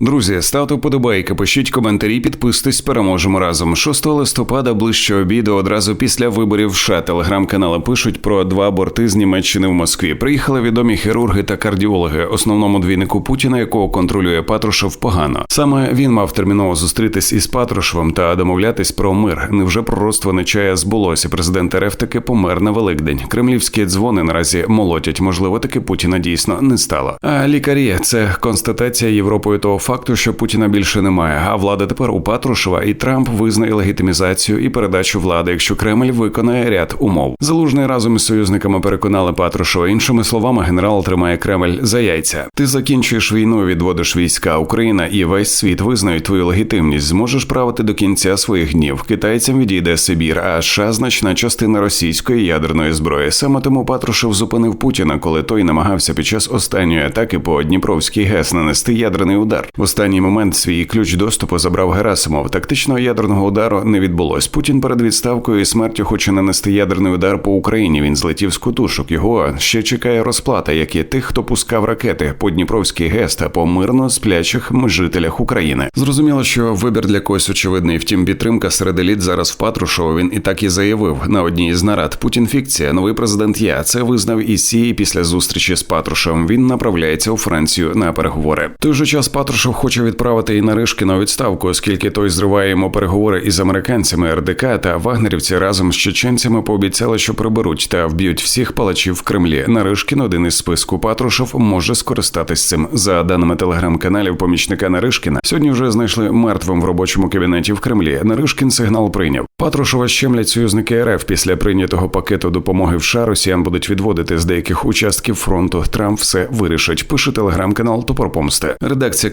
Друзі, ставте вподобайки, пишіть коментарі, підписуйтесь, переможемо разом. 6 листопада ближче обіду одразу після виборів в США телеграм-канали пишуть про два борти з Німеччини в Москві. Приїхали відомі хірурги та кардіологи, основному двійнику Путіна, якого контролює Патрушев погано. Саме він мав терміново зустрітись із Патрушевим та домовлятись про мир. Невже пророцтво Нечая збулося? Президент РФ таки помер на Великдень. Кремлівські дзвони наразі молотять. Можливо, таки Путіна дійсно не стало. А лікарі це констатація Європою того факту, що Путіна більше немає. А влада тепер у Патрушева і Трамп визнає легітимізацію і передачу влади, якщо Кремль виконає ряд умов. Залужний разом із союзниками переконали Патрушева. Іншими словами, генерал тримає Кремль за яйця. Ти закінчуєш війну, відводиш війська. Україна і весь світ визнають твою легітимність. Зможеш правити до кінця своїх днів. Китайцям відійде Сибір, а США значна частина російської ядерної зброї. Саме тому Патрушев зупинив Путіна, коли той намагався під час останньої атаки по Дніпровській ГЕС нанести ядерний удар. В останній момент свій ключ доступу забрав Герасимов. Тактичного ядерного удару не відбулось. Путін перед відставкою і смертю хоче нанести ядерний удар по Україні. Він злетів з кутушок. Його ще чекає розплата, як і тих, хто пускав ракети по Дніпровській ГЕС та по мирно сплячих жителях України. Зрозуміло, що вибір для когось очевидний. Втім, підтримка серед еліт зараз в Патрушева. Він і так і заявив на одній із нарад. Путін фікція, новий президент. Я це визнав і сії після зустрічі з Патрушевим. Він направляється у Францію на переговори. Той же час Патрушев хоче відправити і Наришкіна у відставку, оскільки той зриває йому переговори із американцями РДК та вагнерівці разом з чеченцями пообіцяли, що приберуть та вб'ють всіх палачів в Кремлі. Наришкін один із списку Патрушев може скористатись цим. За даними телеграм-каналів помічника Наришкіна, сьогодні вже знайшли мертвим в робочому кабінеті в Кремлі. Наришкін сигнал прийняв. Патрушева щемлять союзники РФ після прийнятого пакету допомоги в США Росіян будуть відводити з деяких участків фронту. Трамп все вирішить. Пише телеграм-канал Топор Помсти. Редакція